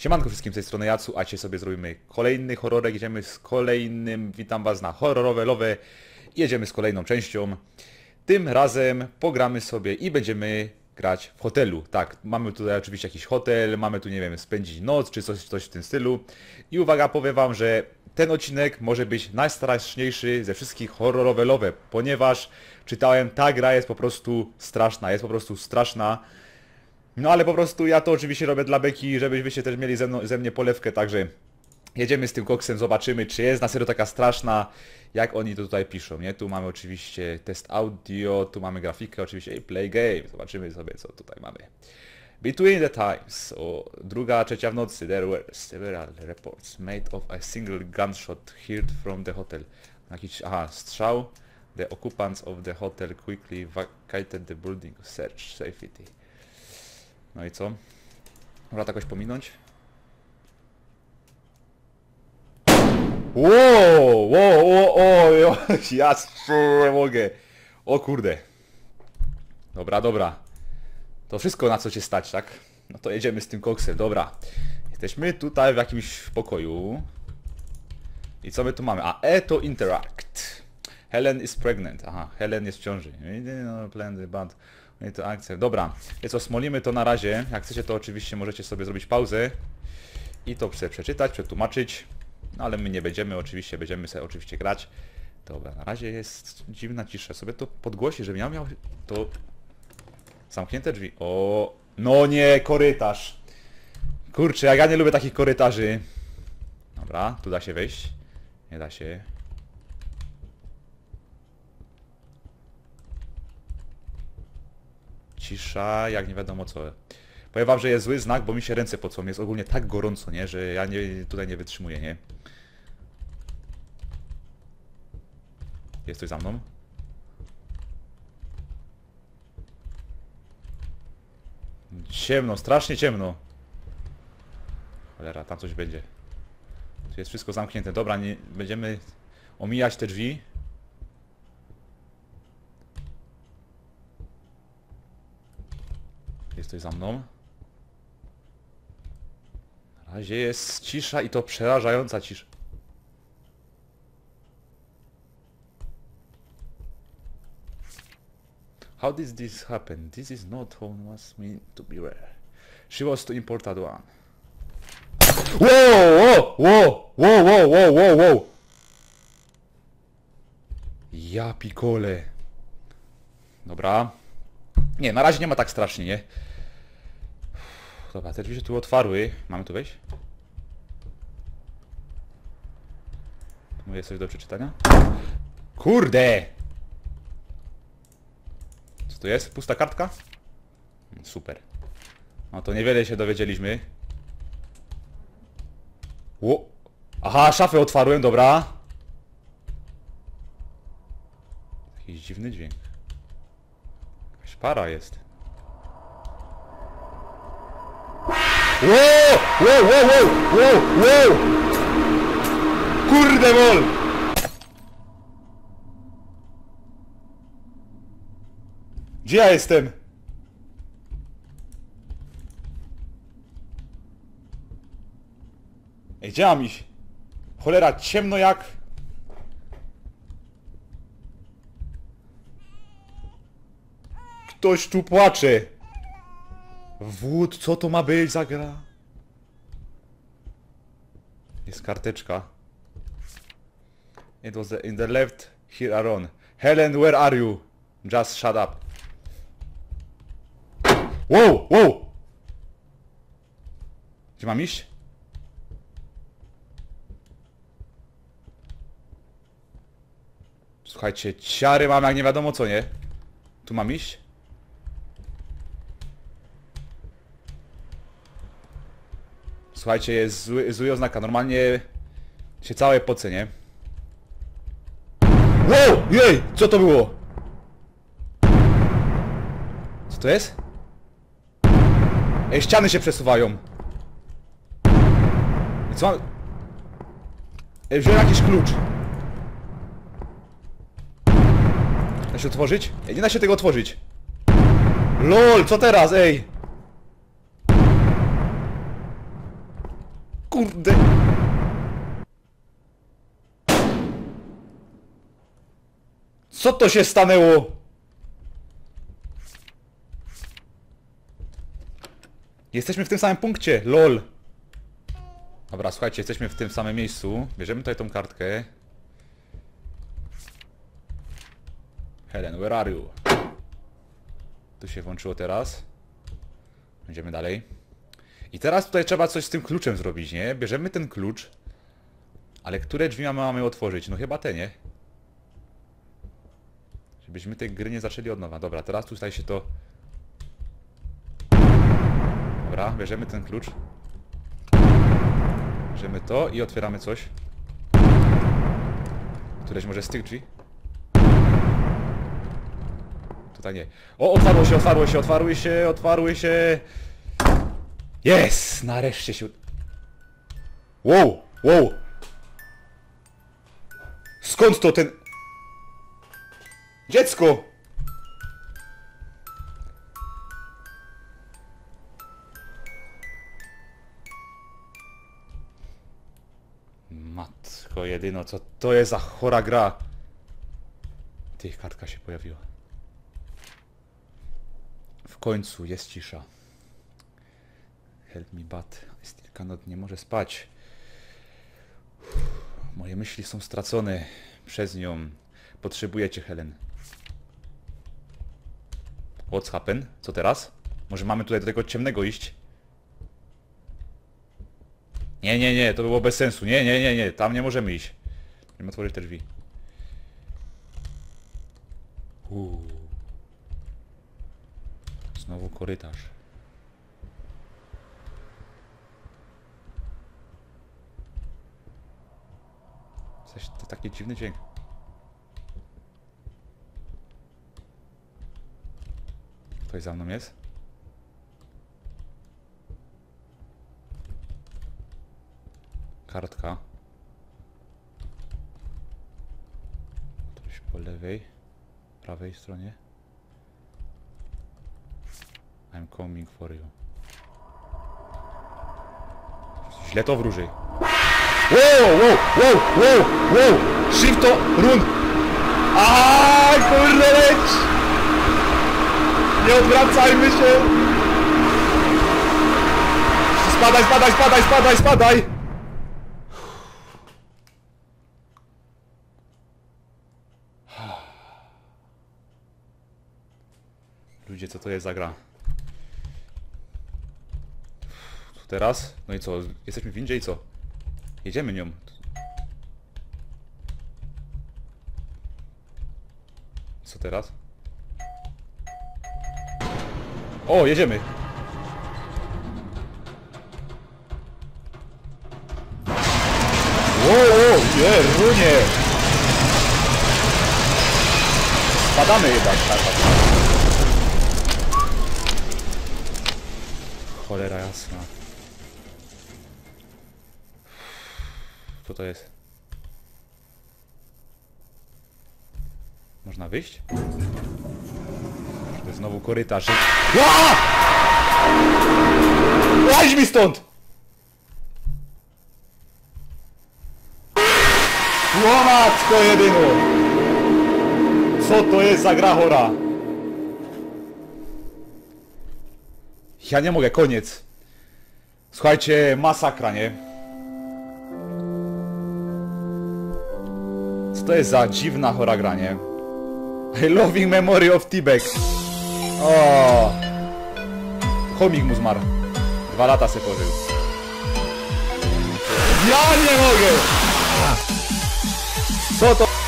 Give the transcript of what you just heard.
Siemanko wszystkim z tej strony Jacu, a dzisiaj sobie zrobimy kolejny horrorek, jedziemy z kolejnym, witam was na horrorowe lowe, jedziemy z kolejną częścią. Tym razem pogramy sobie i będziemy grać w hotelu. Tak, mamy tutaj oczywiście jakiś hotel, mamy tu, nie wiem, spędzić noc, czy coś, coś w tym stylu. I uwaga, powiem wam, że ten odcinek może być najstraszniejszy ze wszystkich horrorowe lowe, ponieważ czytałem, ta gra jest po prostu straszna, jest po prostu straszna. No ale po prostu ja to oczywiście robię dla beki, żebyście też mieli ze, mną, ze mnie polewkę, także jedziemy z tym koksem, zobaczymy czy jest na serio taka straszna, jak oni to tutaj piszą, nie? Tu mamy oczywiście test audio, tu mamy grafikę oczywiście i play game, zobaczymy sobie co tutaj mamy. Between the times, o druga, trzecia w nocy, there were several reports made of a single gunshot heard from the hotel. Jakiś, aha, strzał. The occupants of the hotel quickly vacated the building, search safety. No i co? Można to jakoś pominąć? Wow, wow, wow, jo, ja nie mogę. O kurde. Dobra, dobra. To wszystko na co cię stać, tak? No to jedziemy z tym koksem, dobra. Jesteśmy tutaj w jakimś pokoju. I co my tu mamy? A, E to interact. Helen is pregnant. Aha, Helen jest w ciąży. No, plan the band. No i to akcja. Dobra, więc osmolimy to na razie. Jak chcecie to oczywiście możecie sobie zrobić pauzę i to sobie przeczytać, przetłumaczyć. No ale my nie będziemy, oczywiście będziemy sobie oczywiście grać. Dobra, na razie jest dziwna cisza. Sobie to podgłosi, żebym ja miał to... Zamknięte drzwi. O, no nie, korytarz. Kurczę, jak ja nie lubię takich korytarzy. Dobra, tu da się wejść. Nie da się. Cisza, jak nie wiadomo co. Powiem wam, że jest zły znak, bo mi się ręce pocą. Jest ogólnie tak gorąco, nie? Że ja nie, tutaj nie wytrzymuję, nie? Jest ktoś za mną? Ciemno, strasznie ciemno. Cholera, tam coś będzie. Tu jest wszystko zamknięte. Dobra, nie, będziemy omijać te drzwi. Jest ktoś za mną. Na razie jest cisza i to przerażająca cisza. How did this happen? This is not how one was meant to be rare. She was too important one. Whoa, whoa, whoa, whoa, whoa, whoa, whoa, whoa. Ja pikole. Dobra. Nie, na razie nie ma tak strasznie, nie? Dobra, te drzwi się tu otwarły. Mamy tu wejść? Tu jest coś do przeczytania? Kurde! Co to jest? Pusta kartka? Super. No to niewiele się dowiedzieliśmy. Ło! Aha, szafę otwarłem, dobra. Jakiś dziwny dźwięk. Jakaś para jest. Wow! Wow, wow, wow! Wow, wow! Kurde mol! Gdzie ja jestem? Ej, gdzie mam iść? Cholera, ciemno jak... Ktoś tu płacze! Wód, co to ma być za gra? Jest karteczka. It was the, in the left here Aaron. Helen, where are you? Just shut up. Wow, wow! Gdzie mam iść? Słuchajcie, ciary mam jak nie wiadomo co, nie? Tu mam iść? Słuchajcie, jest zły, zły oznaka. Normalnie się całe poce, nie? Wow! Jej! Co to było? Co to jest? Ej, ściany się przesuwają. I co mam... Ej, wziąłem jakiś klucz. Da się otworzyć? Ej, nie da się tego otworzyć. LOL, co teraz, ej? Kurde. Co to się stanęło? Jesteśmy w tym samym punkcie, lol. Dobra, słuchajcie, jesteśmy w tym samym miejscu. Bierzemy tutaj tą kartkę. Helen, where are you? Tu się włączyło teraz. Będziemy dalej. I teraz tutaj trzeba coś z tym kluczem zrobić, nie? Bierzemy ten klucz. Ale które drzwi mamy, mamy otworzyć? No chyba te, nie? Żebyśmy tej gry nie zaczęli od nowa. Dobra, teraz tutaj się to... Dobra, bierzemy ten klucz. Bierzemy to i otwieramy coś. Któreś może z tych drzwi? Tutaj nie. O, otwarło się, otwarło się, otwarły się, otwarły się. Jest! Nareszcie się... Wow, wow! Skąd to ten... Dziecko! Matko jedyno, co to jest za chora gra? Tych kartka się pojawiła. W końcu jest cisza. Help me but I still cannot, nie może spać. Moje myśli są stracone przez nią. Potrzebuję cię, Helen. What's happen? Co teraz? Może mamy tutaj do tego ciemnego iść? Nie, nie, nie, to było bez sensu. Nie, nie, nie, nie, tam nie możemy iść. Musimy otworzyć te drzwi. Uuu. Znowu korytarz. Coś, to taki dziwny dźwięk. Ktoś za mną jest? Kartka. Ktoś po lewej, prawej stronie. I'm coming for you. Źle to wróży. Wow, wow, wow, wow, wow! Shift to run! Aaaa, kurde leć! Nie odwracajmy się! Spadaj, spadaj, spadaj, spadaj, spadaj! Ludzie, co to jest za gra? Teraz? No i co? Jesteśmy w windzie i co? Jedziemy nią. Co teraz? O, jedziemy! Wow, wow, nie, runie! Spadamy jednak, tak, tak. Cholera jasna. Co to jest? Można wyjść? To jest znowu korytarz. Ła! Łaź mi stąd! Ło matko jedyno! Co to jest za gra chora? Ja nie mogę, koniec. Słuchajcie, masakra, nie? Co to jest za dziwna chora gra? I loving memory of Tibek. O. Chomik mu zmarł. Dwa lata se pożył. Ja nie mogę! Co to?